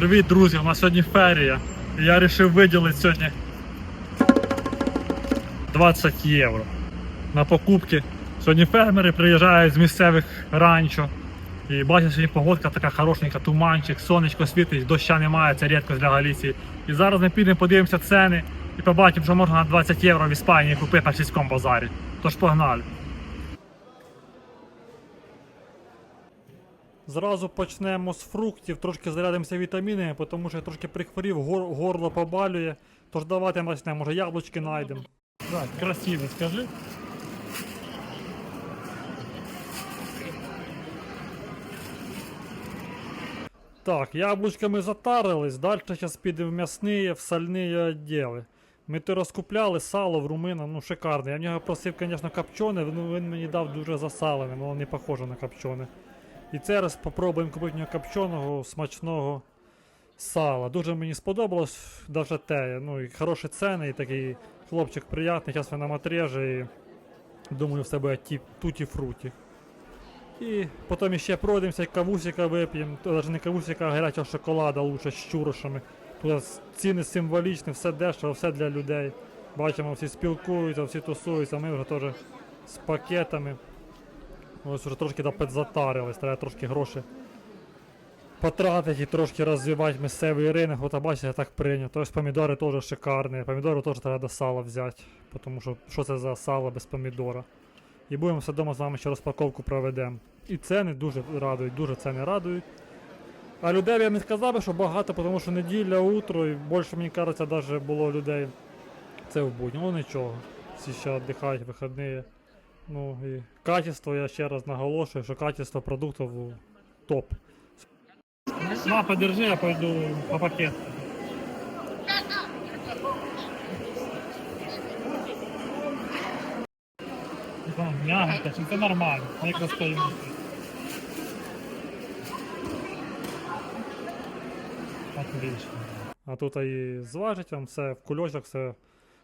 Привіт, друзі! У нас сьогодні ферія. Я вирішив виділити сьогодні 20 євро на покупки. Сьогодні фермери приїжджають з місцевих ранчо. І бачите, сьогодні погодка така хорошенька, туманчик, сонечко світить, доща немає, це рідкость для Галіції. І зараз ми підемо, подивимося ціни і побачимо, що можна на 20 євро в Іспанії купити на сільському базарі. Тож погнали. Зразу почнемо з фруктів, трошки зарядимося вітамінами, тому що я трошки прихворів, гор- горло побалює. Тож давайте почнемо, може яблучки знайдемо. Так, красиві, скажи. Так, яблучками затарились, далі зараз підемо в м'ясні, в сальні відділи. Ми то розкупляли сало в румина, ну шикарне. Я в нього просив, звісно, копчене, ну він мені дав дуже засалене, воно не похоже на копчене. І це раз попробуємо купити в нього копченого, смачного сала. Дуже мені сподобалось даже те. Ну і хороші ціни, і такий хлопчик приятний, зараз він нам отреже і думаю, все буде ті, туті фруті. І потім ще пройдемося, кавусика вип'ємо. Навіть не кавусика, а гарячого шоколада лучше з чурушами. Тут ціни символічні, все дешево, все для людей. Бачимо, всі спілкуються, всі тусуються, ми вже теж з пакетами. Ось вже трошки да підзатарились, треба трошки гроші потратити і трошки розвивати місцевий ринок. От бачите, так прийнято. Ось помідори теж шикарні. Помідори теж треба до сала взяти. Тому що що це за сало без помідора. І будемо все вдома з вами ще розпаковку проведемо. І ціни дуже радують, дуже ціни радують. А людей я не сказав би, що багато, тому що неділя, утро, і більше, мені кажеться, навіть було людей. Це в будні. Ну нічого. Всі ще віддихають, вихідні. Ну і качество, я ще раз наголошую, що качество продуктів топ. На, подержи, я пойду по пакету. Мягенько, це нормально, якраз. Отлично. А тут і зважить вам все в кульочок, все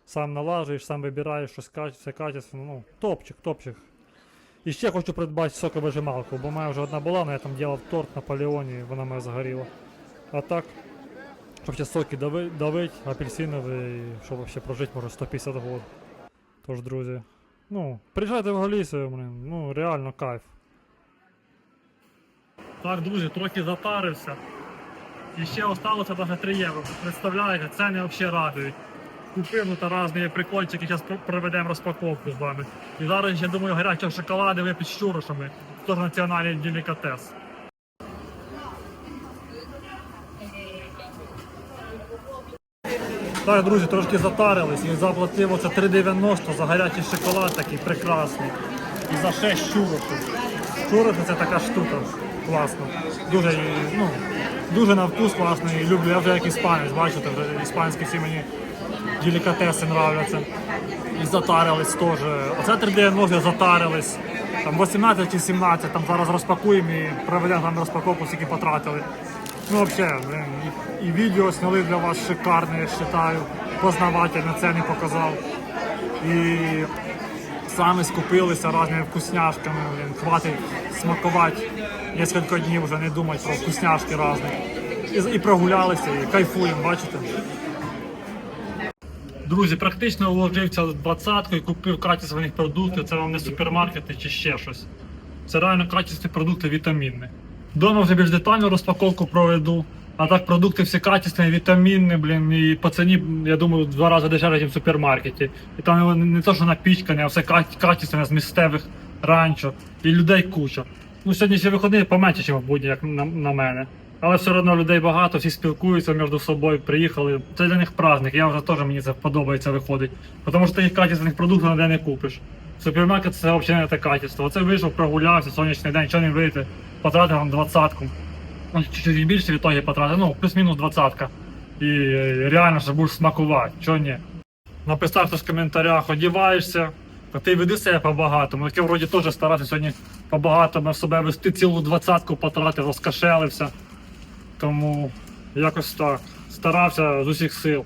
сам налажуєш, сам вибираєш каче- все качественно. Ну, топчик, топчик. І ще хочу придбати соковижималку, бо в мене вже одна була, але я там робив торт на Наполеоні, вона мене загоріла. А так, щоб ще соки дави, давить, апельсиновий, щоб ще прожити може 150 років. Тож, друзі, ну, приїжджайте в Галісію, блин, ну реально кайф. Так, друзі, трохи затарився. І ще осталося навіть 3 євро. Представляєте, ціни взагалі радують. Купив ну, та різні прикольчики, зараз проведемо розпаковку з вами. І зараз ще думаю гарячого шоколаду випити з чурушами. Теж національний делікатес. Так, друзі, трошки затарились і заплатив оце 3,90 за гарячий шоколад такий прекрасний. І за 6 чурушів. Чуруші це така штука. Класно. Дуже, ну, дуже на вкус класний. Люблю. Я вже як іспанець, бачите, вже іспанські всі мені делікатеси нравляться. І затарились теж. Оце 3,90 затарились. Там 18 чи 17, там зараз розпакуємо і проведемо вам розпаковку, скільки потратили. Ну, взагалі, і, і відео зняли для вас шикарне, я вважаю. Познавательне, це не показав. І самі скупилися різними вкусняшками, блин, хватить смакувати кілька днів вже не думати про вкусняшки різні. І, і прогулялися, і кайфуємо, бачите? Друзі, практично вложився в двадцятку і купив качественних продуктів. Це вам не супермаркети чи ще щось. Це реально качественні продукти вітамінні. Дома вже більш детальну розпаковку проведу. А так продукти всі качественні, вітамінні, блін, і по ціні, я думаю, два рази дешевше, ніж в супермаркеті. І там не, то, що напічкане, а все ка- качественне з місцевих ранчо. І людей куча. Ну, сьогодні ще виходить поменше, ніж в будні, як на, на мене. Але все одно людей багато, всі спілкуються між собою, приїхали. Це для них праздник. Я вже теж мені це подобається виходить. Тому що таких качественних продуктів ніде не купиш. Супермаркет це взагалі не те качество. Оце вийшов, прогулявся, сонячний день, що не вийти, потратив вам двадцятку. Ну, чуть-чуть більше в ітогі потратив, ну, плюс-мінус двадцятка. І е, реально що будеш смакувати, чого ні. Написав хтось в коментарях, одіваєшся, та ти веди себе по-багатому. Таке вроді теж старався сьогодні по-багатому себе вести цілу двадцятку потратив, розкашелився. Тому якось так. Старався з усіх сил.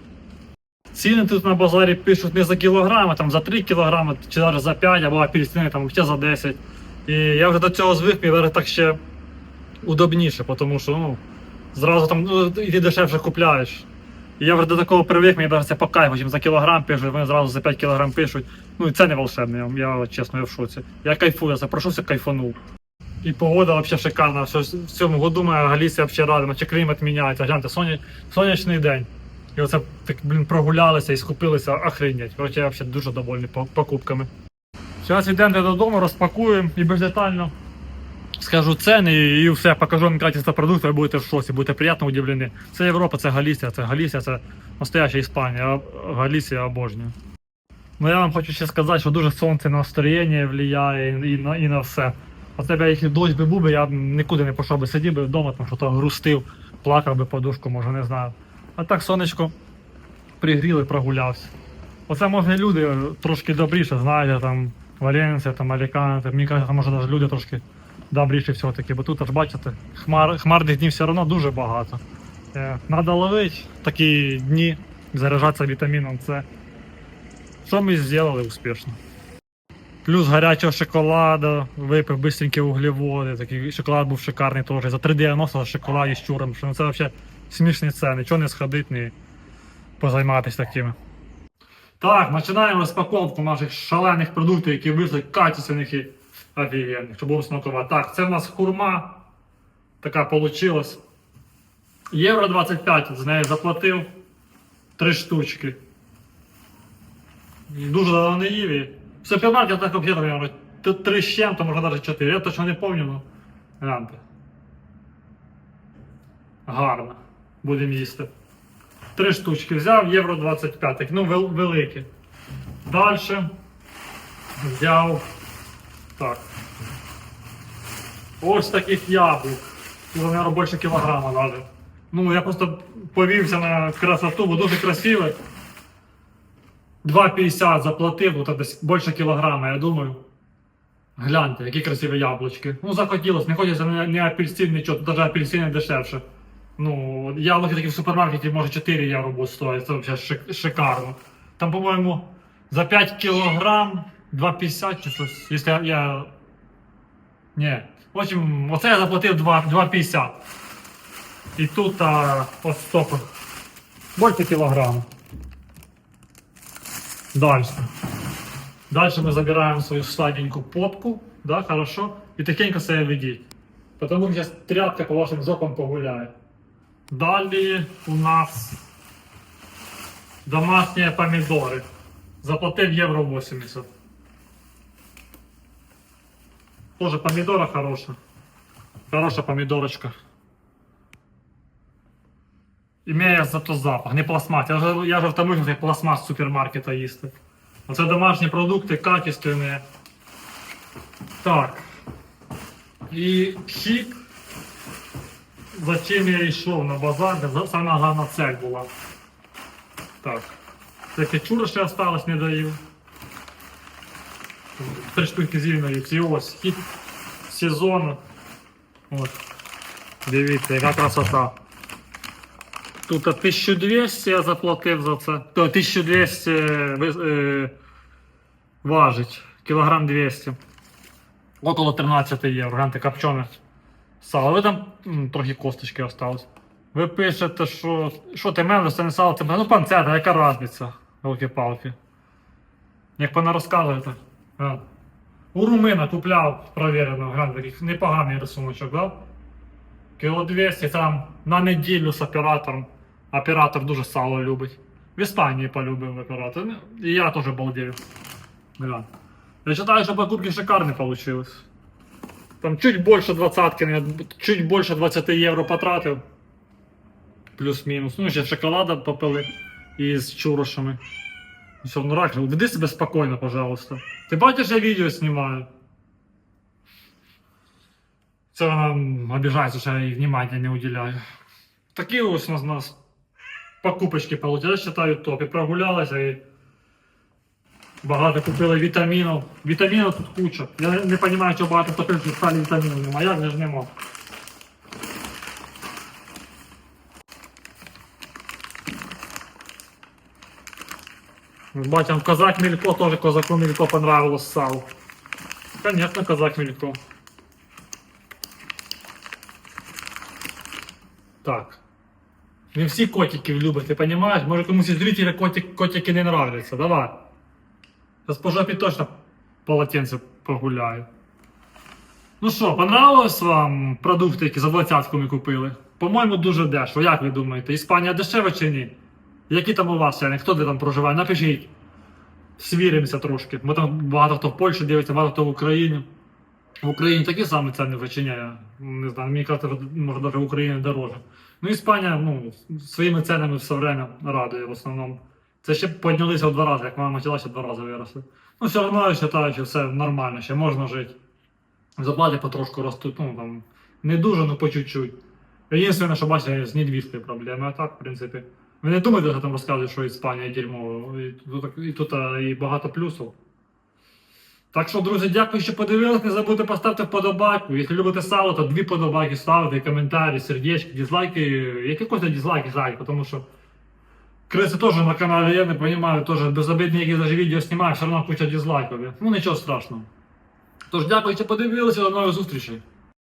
Ціни тут на базарі пишуть не за кілограми, там за 3 кілограми, чи навіть за 5, або апельсини там ще за 10. І я вже до цього звик, мені так ще удобніше, тому що ну, зразу там ну, і ти дешевше купляєш. І я вже до такого привик, мені навіть це по кайфу, чим за кілограм пишуть, вони зразу за 5 кілограм пишуть. Ну і це не волшебне, я, я чесно я в шоці. Я кайфую, я запрошуся, кайфанув. І погода взагалі шикарна. Все, в цьому году моя Галісія взагалі рада, наче клімат міняється. Гляньте, соня, сонячний день. І оце так, блін, прогулялися і скупилися, охренеть. Короче, я взагалі дуже довольний покупками. Зараз йдемо додому, розпакуємо і більш детально скажу ціни і все, покажу вам качество продукту, ви будете в шоці, будете приємно удивлені. Це Європа, це Галісія, це Галісія, це настояща Іспанія, Галісія обожнюю. Ну я вам хочу ще сказати, що дуже сонце на настроєння впливає і на, і на все. От тебе, якщо дощ би був я нікуди не пішов би, сидів би вдома, там що-то грустив, плакав би подушку, може, не знаю. А так сонечко пригріли, прогулявся. Оце може люди трошки добріше, знаєте, там Валенсія, там Аліканте, мені кажеться, може навіть люди трошки добріше все-таки, бо тут аж бачите, хмар, хмарних днів все одно дуже багато. Надо ловити такі дні, заряджатися вітаміном С. Що ми зробили успішно. Плюс гарячого шоколаду, випив бистренькі углеводи, такий шоколад був шикарний теж. За 3,90 за шоколад із чуром, що ну це взагалі смішні ціни, чого не сходити, не позайматися такими. Так, починаємо розпаковку наших шалених продуктів, які вийшли качественних і офігенних, щоб будемо смакувати. Так, це в нас хурма. Така получилась. Євро 25 з неї заплатив. Три штучки. Дуже давно не їв. І В супермаркетах взагалі, мабуть, три з чим, то може навіть чотири. Я точно не пам'ятаю, ну. Гляньте. Гарно. Будемо їсти. Три штучки взяв, євро 25, ну вел- великі. Далі взяв так. Ось таких яблук. Мабуть, більше кілограма навіть. Ну, я просто повівся на красоту, бо дуже красиве. 2,50 заплатив, тут десь більше кілограма, я думаю. Гляньте, які красиві яблучки. Ну, захотілося, не хочеться ні, ні апельсин, нічого, тут навіть апельсини дешевше. Ну, яблуки такі в супермаркеті може 4 євро будуть стоїти, це взагалі шик- шикарно. Там, по-моєму, за 5 кілограм 2,50 чи щось, якщо я. я... Ні. В общем, оце я заплатив 2,50. І тут а, от стоп. Більше кілограма. Далі. Далі ми забираємо свою сладенькую попку, да, хорошо, і тихенько себе ведіть. Потому що зараз тряпка по вашим жопам погуляє. Далі у нас домашні помідори. Заплатив євро 80. Тоже помідора хороша. Хороша помідорочка. Імеє зато запах, не пластмас. Я вже, я вже втомився пластмас супермаркета їсти. Оце домашні продукти, качественні. Так. І хік. Зачем я йшов на базар, де за- сама головна цель була. Так. Таке чудо ще осталось, не даю. Три штуки зільної. І ось хід сезону. От. Дивіться, яка красота. Тут 1200 я заплатив за це. То 1200 ви- е, важить. Кілограм 200. Около 13 євро. Гляньте, копчене сало. Ви там м, трохи косточки осталось. Ви пишете, що. Що ти мелиш, це не сало, це ну панцета, яка різниця? Голки-палки. Як пана розказуєте. А. У румина купляв провірено, глянь, такий непоганий рисуночок, да? Кіло 200 там на неділю з оператором. Оператор дуже сало любить. В Іспанії полюбив оператор. Ну, І я теж балдею. Глянь. Я считаю, что покупки шикарные получилось. Там чуть больше двадцатки, наверное, чуть больше 20 євро потратив. Плюс-мінус. Ну, ще шоколада попили із чурушами. Все, ну рак, веди себе спокійно, пожалуйста. Ти бачиш, я відео знімаю. Це вона м, обіжається, що я їй внимання не уділяю. Такі ось у нас, у нас покупочки получились, я вважаю, топ. І прогулялася і багато купили вітамінів. Вітамінів тут куча. Я не, розумію, чого багато хто пише, що сталі вітамінів немає. Як же ж нема? Бачим, казак Мілько теж козаку Мілько понравилось сало. Конечно, казак Мілько. так. Не всі котиків люблять, ти розумієш? Може комусь із зрителя котик, котики не нравляться. Давай. Зараз точно полотенце погуляю. Ну що, понравилось вам продукти, які за двадцятку ми купили? По-моєму, дуже дешево. Як ви думаєте, Іспанія дешева чи ні? Які там у вас ціни? Хто де там проживає? Напишіть. Свіримося трошки. Бо там багато хто в Польщі дивиться, багато хто в Україні. В Україні такі самі ціни вичиняє. Не знаю, мені кажуть, може в Україні дороже. Ну, Іспанія, ну, своїми ценами все время радує в основному. Це ще піднялися в два рази, як мама почала, ще два рази виросли. Ну, все одно я вважаю, що все нормально, ще можна жити. Заплати потрошку ростуть, ну там не дуже, ну по чуть-чуть. Єдине, що бачите, з недвіжкою проблеми, а так, в принципі. Ви не думаєте, що там розказують, що Іспанія дерьмо, і тут, і тут і багато плюсів. Так що, друзі, дякую, що подивилися. Не забудьте поставити вподобайку. Якщо любите сало, то дві подобайки ставте, коментарі, сердечки, дизлайки. Які кожні дизлайки жаль, тому що Криси теж на каналі я не розумію, теж безобидні, які навіть відео знімаю, все одно куча дизлайків. Ну нічого страшного. Тож дякую, що подивилися, до нових зустрічей.